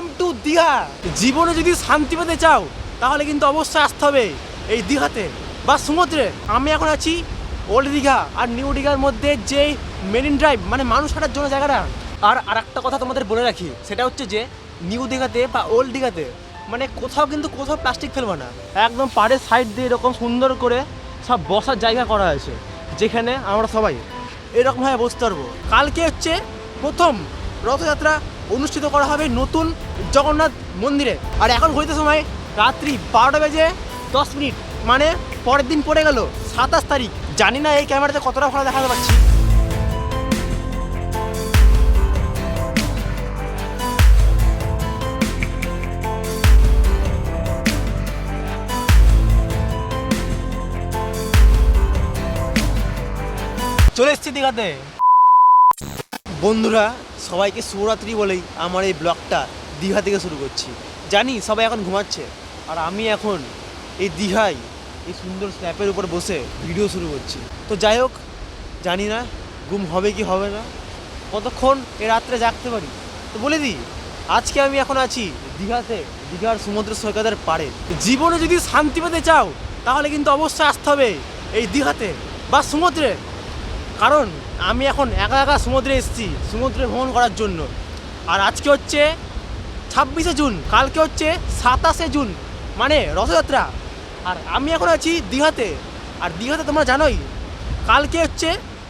Welcome to Digha জীবনে যদি শান্তি পেতে চাও, তাহলে কিন্তু অবশ্যই আসতে হবে এই দীঘাতে বা সমুদ্রে। আমি এখন আছি ওল্ড দীঘা আর নিউ দীঘার মধ্যে যে মেরিন ড্রাইভ মানে মানুষ হাঁটার জন্য জায়গাটা। আর আর একটা কথা তোমাদের বলে রাখি, সেটা হচ্ছে যে নিউ দীঘাতে বা ওল্ড দীঘাতে মানে কোথাও কিন্তু কোথাও প্লাস্টিক ফেলব না। একদম পাড়ের সাইড দিয়ে এরকম সুন্দর করে সব বসার জায়গা করা হয়েছে, যেখানে আমরা সবাই এরকমভাবে বসতে পারব। কালকে হচ্ছে প্রথম রথযাত্রা অনুষ্ঠিত করা হবে নতুন জগন্নাথ মন্দিরে। আর এখন ঘড়িতে সময় রাত্রি বারোটা বেজে দশ মিনিট। মানে পরের দিন পড়ে গেল সাতাশ তারিখ। জানি না এই ক্যামেরাতে কতটা ভালো দেখাতে পারছি। চলে এসছি দীঘাতে। বন্ধুরা সবাইকে শুভরাত্রি বলেই আমার এই ব্লগটা দীঘা থেকে শুরু করছি। জানি সবাই এখন ঘুমাচ্ছে। আর আমি এখন এই দীঘায় এই সুন্দর স্ল্যাপের উপর বসে ভিডিও শুরু করছি। তো যাই হোক, জানি না ঘুম হবে কি হবে না। কতক্ষণ এ রাত্রে জাগতে পারি? তো বলে দিই, আজকে আমি এখন আছি দীঘাতে, দীঘার সমুদ্র সৈকতের পাড়ে। জীবনে যদি শান্তি পেতে চাও, তাহলে কিন্তু অবশ্যই আসতে হবে এই দীঘাতে বা সমুদ্রে। কারণ আমি এখন একা একা সমুদ্রে এসেছি, সমুদ্রে ভ্রমণ করার জন্য। আর আজকে হচ্ছে ছাব্বিশে জুন, কালকে হচ্ছে সাতাশে জুন মানে রথযাত্রা। আর আমি এখন আছি দীঘাতে। আর দীঘাতে তোমরা জানোই, কালকে হচ্ছে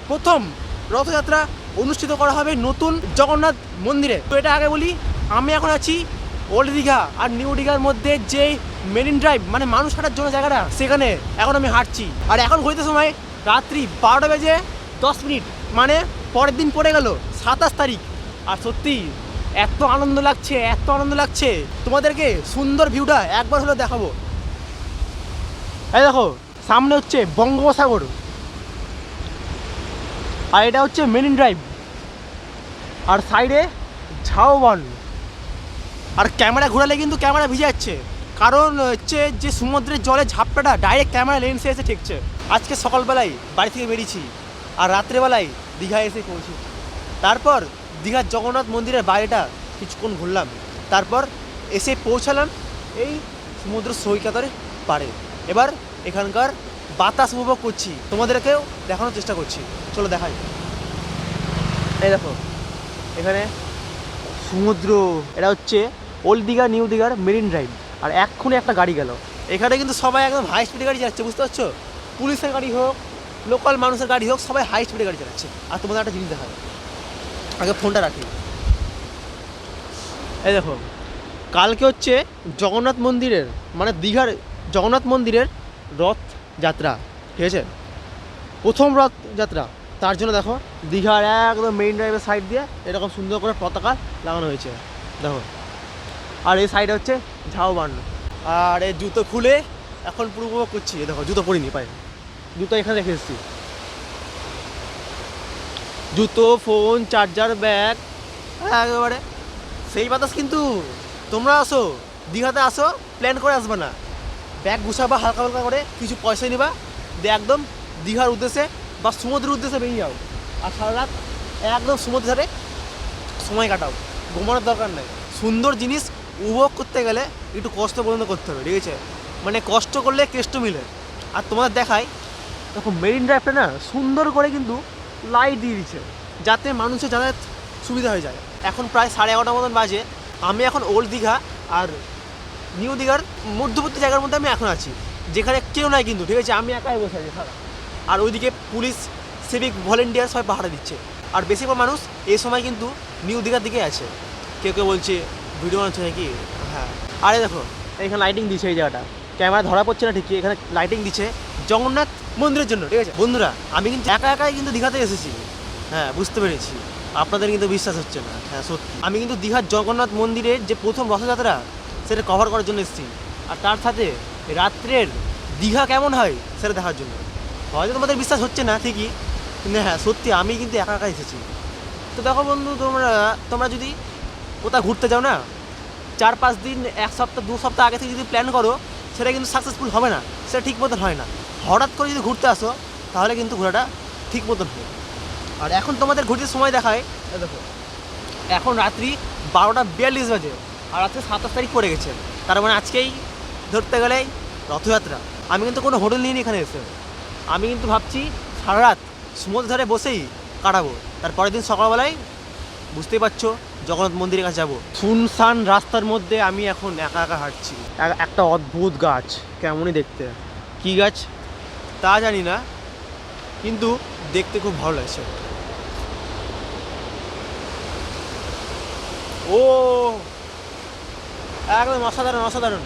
প্রথম রথযাত্রা অনুষ্ঠিত করা হবে নতুন জগন্নাথ মন্দিরে। তো এটা আগে বলি, আমি এখন আছি ওল্ড দীঘা আর নিউ দীঘার মধ্যে যে মেরিন ড্রাইভ মানে মানুষ হাঁটার জন্য জায়গাটা, সেখানে। এখন আমি হাঁটছি। আর এখন ঘড়িতে সময় রাত্রি বারোটা বেজে দশ মিনিট। মানে পরের দিন পড়ে গেল সাতাশ তারিখ। আর সত্যি, এত আনন্দ লাগছে, এত আনন্দ লাগছে। তোমাদেরকে সুন্দর ভিউটা একবার হলো দেখাবো। এই দেখো, সামনে হচ্ছে বঙ্গোপসাগর। আর এটা হচ্ছে মেরিন ড্রাইভ আর সাইডে ঝাউবন আর ক্যামেরা ঘোরালে কিন্তু ক্যামেরা ভিজে যাচ্ছে। কারণ হচ্ছে যে সমুদ্রের জলে ঝাপটাটা ডাইরেক্ট ক্যামেরা লেন্সে এসে ঠেকছে। আজকে সকালবেলায় বাড়ি থেকে বেরিয়েছি। আর রাত্রেবেলায় দীঘায় এসে পৌঁছেছি তারপর দীঘার জগন্নাথ মন্দিরের বাইরেটা কিছুক্ষণ ঘুরলাম। তারপর এসে পৌঁছালাম এই সমুদ্র সৈকতের পাড়ে। এবার এখানকার বাতাস উপভোগ করছি। তোমাদেরকেও দেখানোর চেষ্টা করছি। চলো দেখাই। এই দেখো, এখানে সমুদ্র, এটা হচ্ছে ওল্ড দীঘা, নিউ দীঘার মেরিন ড্রাইভ। আর এক্ষুনি একটা গাড়ি গেল। এখানে কিন্তু সবাই একদম হাই স্পিডে গাড়ি যাচ্ছে, বুঝতে পারছ? পুলিশের গাড়ি হোক লোকাল মানুষের গাড়ি হোক, সবাই হাই স্পিডে গাড়ি চালাচ্ছে। আর তোমাদের একটা জিনিস দেখাবে আগে ফোনটা রাখি। এই দেখো, কালকে হচ্ছে জগন্নাথ মন্দিরের মানে দীঘার জগন্নাথ মন্দিরের রথ যাত্রা, ঠিক আছে? প্রথম রথ যাত্রা, তার জন্য দেখো, দীঘার একদম মেইন ড্রাইভের সাইড দিয়ে এরকম সুন্দর করে পতাকা লাগানো হয়েছে। দেখো, আর এই সাইডে হচ্ছে ঝাউবান আর এই জুতো খুলে এখন পুরো করছি। দেখো, জুতো পরিনি পাই জুতো এখানে রেখে এসেছি জুতো, ফোন, চার্জার, ব্যাগ। একেবারে। সেই বাতাস কিন্তু তোমরা আসো, দীঘাতে আসো প্ল্যান করে আসবে না। ব্যাগ গুছাবা, হালকা হালকা করে কিছু পয়সা নিবা, দিয়ে একদম দীঘার উদ্দেশ্যে বা সমুদ্রের উদ্দেশ্যে বেরিয়ে যাও। আর সারা রাত একদম সমুদ্র ধারে সময় কাটাও। ঘুমানোর দরকার নেই। সুন্দর জিনিস উপভোগ করতে গেলে একটু কষ্ট পর্যন্ত করতে হবে, ঠিক আছে? মানে কষ্ট করলে কেষ্ট মিলে। আর তোমাদের দেখাই দেখো মেরিন ড্রাইভটা না সুন্দর করে কিন্তু লাইট দিয়ে দিচ্ছে যাতে মানুষের যাতায়াত সুবিধা হয়ে যায়। এখন প্রায় সাড়ে এগারোটার মতন বাজে। আমি এখন ওল্ড দীঘা আর নিউ দীঘার মধ্যবর্তী জায়গার মধ্যে আমি এখন আছি, যেখানে কেউ নাই কিন্তু, ঠিক আছে? আমি একাই বসে আছি আর ওইদিকে পুলিশ সিভিক ভলেন্টিয়ার সবাই পাহারা দিচ্ছে। আর বেশিরভাগ মানুষ এই সময় কিন্তু নিউ দীঘার দিকে আছে। কেউ কেউ বলছে ভিডিও বানাচ্ছে নাকি? হ্যাঁ। আরে দেখো, এখানে লাইটিং দিচ্ছে এই জায়গাটা। ক্যামেরা ধরা পড়ছে না ঠিকই, এখানে লাইটিং দিচ্ছে। জগন্নাথ মন্দিরের জন্য, ঠিক আছে? বন্ধুরা, আমি কিন্তু একা একাই কিন্তু দীঘাতে এসেছি। হ্যাঁ বুঝতে পেরেছি। আপনাদের কিন্তু বিশ্বাস হচ্ছে না। হ্যাঁ সত্যি। আমি কিন্তু দীঘার জগন্নাথ মন্দিরের যে প্রথম রথযাত্রা, সেটা কভার করার জন্য এসেছি। আর তার সাথে রাত্রের দীঘা কেমন হয়, সেটা দেখার জন্য। হয়তো তোমাদের বিশ্বাস হচ্ছে না, ঠিকই। কিন্তু হ্যাঁ সত্যি, আমি কিন্তু একা একা এসেছি। তো দেখো বন্ধু, তোমরা তোমরা যদি কোথাও ঘুরতে যাও না, চার পাঁচ দিন, এক সপ্তাহ, দু সপ্তাহ আগে থেকে যদি প্ল্যান করো, সেটা কিন্তু সাকসেসফুল হবে না। সেটা ঠিক মতন হয় না। হঠাৎ করে যদি ঘুরতে আসো, তাহলে কিন্তু ঘোরাটা ঠিক মতন হয় আর এখন তোমাদের ঘুরতে সময় দেখায় দেখো, এখন রাত্রি বারোটা বিয়াল্লিশ বাজে, আর আজকে সাতাশ তারিখ পড়ে গেছে। তার মানে আজকেই ধরতে গেলে রথযাত্রা। আমি কিন্তু কোনো হোটেল নিইনি এখানে এসে। আমি কিন্তু ভাবছি সারা রাত সমুদ্র ধারে বসেই কাটাবো। তার পরের দিন সকালবেলায় বুঝতেই পারছ, জগন্নাথ মন্দিরের কাছে যাব। শুনশান রাস্তার মধ্যে আমি এখন একা একা হাঁটছি। এক- একটা অদ্ভুত গাছ, কেমনই দেখতে। কি গাছ? তা জানি না, কিন্তু দেখতে খুব ভালো লাগছে। ও, একদম অসাধারণ অসাধারণ।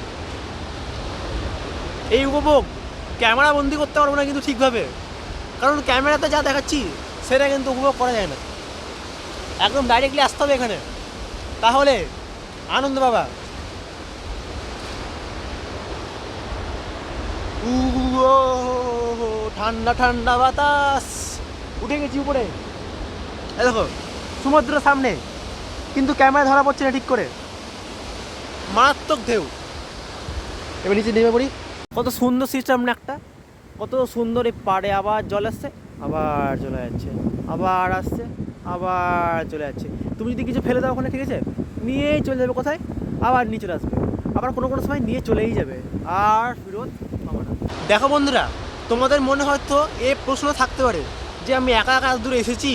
এই উপভোগ ক্যামেরা বন্দি করতে পারব না কিন্তু ঠিকভাবে। কারণ ক্যামেরাতে যা দেখাচ্ছি, সেটা কিন্তু উপভোগ করা যায় না। একদম ডাইরেক্টলি আসতে হবে এখানে। তাহলে, আনন্দ বাবা। ঠান্ডা ঠান্ডা বাতাস। উঠে গেছি উপরে। দেখো সমুদ্র সামনে, কিন্তু ক্যামেরা ধরা পড়ছে না ঠিক করে। মারাত্মক ঢেউ। এবার নিচে নেমে পড়ি। কত সুন্দর সিস্টেম না একটা। কত সুন্দর এই পাড়ে আবার জল আসছে, আবার চলে যাচ্ছে। আবার আসছে, আবার চলে যাচ্ছে। তুমি যদি কিছু ফেলে দাও ওখানে, ঠিক আছে? নিয়েই চলে যাবে কোথায়? আবার নিয়ে চলে আসবে। আবার কোনো কোনো সময় নিয়ে চলেই যাবে। আর ফেরত দেখো বন্ধুরা, তোমাদের মনে হয়তো এ প্রশ্ন থাকতে পারে যে আমি একা একা দূরে এসেছি,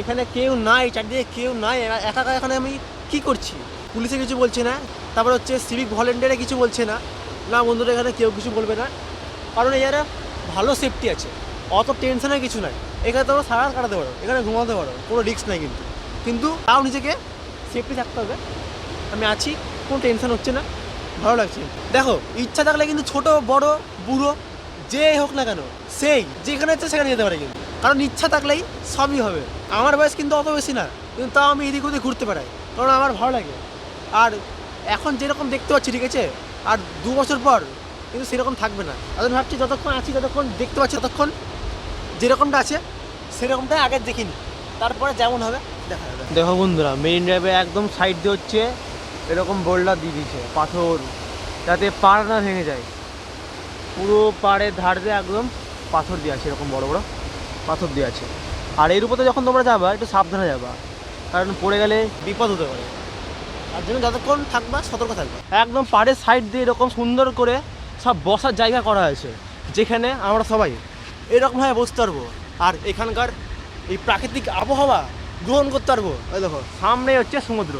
এখানে কেউ নাই, চারদিকে কেউ নাই একা একা এখানে আমি কি করছি? পুলিশে কিছু বলছে না, তারপর হচ্ছে সিভিক ভলেন্টিয়ারে কিছু বলছে না। না বন্ধুরা, এখানে কেউ কিছু বলবে না। কারণ এরা ভালো সেফটি আছে, অত টেনশনের কিছু নাই। এখানে তোমরা সারা কাটাতে পারো, এখানে ঘুমাতে পারো, কোনো রিস্ক নাই কিন্তু। কিন্তু তাও নিজেকে সেফটি থাকতে হবে। আমি আছি, কোনো টেনশন হচ্ছে না, ভালো লাগছে। দেখো, ইচ্ছা থাকলে কিন্তু ছোট, বড় বুড়ো, যে হোক না কেন, সেই, যেখানে ইচ্ছে সেখানে যেতে পারে কিন্তু। কারণ ইচ্ছা থাকলেই সবই হবে। আমার বয়স কিন্তু অত বেশি না, কিন্তু তাও আমি এদিক ওদিক ঘুরতে পারাই, কারণ আমার ভালো লাগে। আর এখন যেরকম দেখতে পাচ্ছি, ঠিক আছে? আর দু বছর পর কিন্তু সেরকম থাকবে না। আমি ভাবছি যতক্ষণ আছি, যতক্ষণ দেখতে পাচ্ছি, ততক্ষণ যেরকমটা আছে সেরকমটা আগে দেখিনি। তারপরে যেমন হবে, দেখা যাবে। দেখো বন্ধুরা মেইন ড্রাইভে একদম সাইড দিয়ে হচ্ছে এরকম বোল্ডার দিয়ে দিয়েছে, পাথর, যাতে পাড় না ভেঙে যায়। পুরো পাড়ের ধার দিয়ে একদম পাথর দিয়ে আছে, এরকম বড় বড় পাথর দিয়ে আছে। আর এর উপরে যখন তোমরা যাবা, একটু সাবধানে যাবা, কারণ পড়ে গেলে বিপদ হতে পারে। তার জন্য যতক্ষণ থাকবা, সতর্ক থাকবা। একদম পাড়ের সাইড দিয়ে এরকম সুন্দর করে সব বসার জায়গা করা হয়েছে, যেখানে আমরা সবাই এরকমভাবে বসতে পারব। আর এখানকার এই প্রাকৃতিক আবহাওয়া গ্রহণ করতে পারব। দেখো সামনে হচ্ছে সমুদ্র।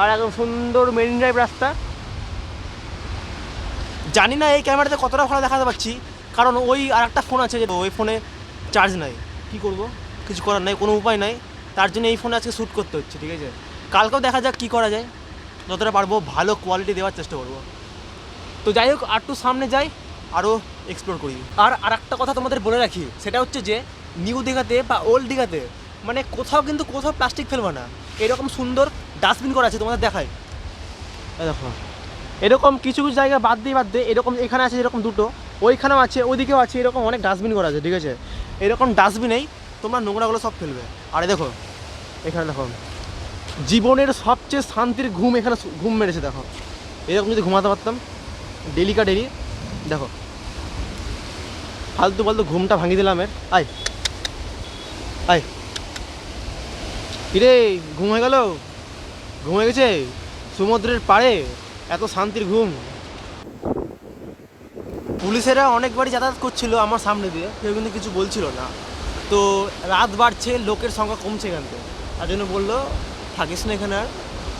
আর একদম সুন্দর মেরিন ড্রাইভ রাস্তা জানি না এই ক্যামেরাতে কতটা ভালো দেখাতে পাচ্ছি কারণ ওই আর একটা ফোন আছে ওই ফোনে চার্জ নাই। কি করব? কিছু করার নাই, কোনো উপায় নাই। তার জন্য এই ফোনে আজকে শ্যুট করতে হচ্ছে, ঠিক আছে? কালকেও দেখা যাক কী করা যায়। যতটা পারব ভালো কোয়ালিটি দেওয়ার চেষ্টা করব। তো যাই হোক, আর একটু সামনে যাই আরও এক্সপ্লোর করি। আর আর একটা কথা তোমাদের বলে রাখি, সেটা হচ্ছে যে নিউ দীঘাতে বা ওল্ড দীঘাতে মানে কোথাও কিন্তু কোথাও প্লাস্টিক ফেলবে না। এরকম সুন্দর ডাস্টবিন করা আছে তোমাদের দেখায়। দেখো। এরকম কিছু কিছু জায়গা বাদ দিয়ে বাদ দিয়ে এরকম এখানে আছে এরকম দুটো, ওইখানেও আছে ওইদিকেও আছে, এরকম অনেক ডাস্টবিন করা আছে, ঠিক আছে? এরকম ডাস্টবিনেই তোমরা নোংরাগুলো সব ফেলবে। আরে দেখো, এখানে দেখো, জীবনের সবচেয়ে শান্তির ঘুম এখানে ঘুম মেরেছে, দেখো। এরকম যদি ঘুমাতে পারতাম ডেলি কা ডেলি, দেখো। ফালতু ফালতু ঘুমটা ভাঙিয়ে দিলাম এর। আয়। আয়। কিরে, ঘুম হয়ে গেল? ঘুম হয়ে গেছে? সমুদ্রের পাড়ে? এত শান্তির ঘুম। পুলিশেরা অনেকবারই যাতায়াত করছিল আমার সামনে দিয়ে, কেউ কিন্তু কিছু বলছিল না। তো রাত বাড়ছে, লোকের সংখ্যা কমছে এখান থেকে। তার জন্য বলল, থাকিস না এখানে আর,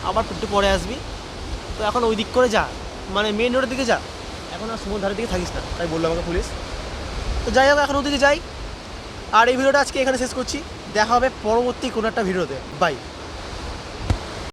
আবার একটু পরে আসবি। তো এখন ওই দিক করে যা মানে মেন রোডের দিকে যা। এখন আর সমুদ্র দিকে থাকিস না। তাই বলল আমাকে পুলিশ। তো যাই হোক, এখন ওদিকে যাই। আর এই ভিডিওটা আজকে এখানে শেষ করছি। দেখা হবে পরবর্তী কোনো একটা ভিডিওতে। বাই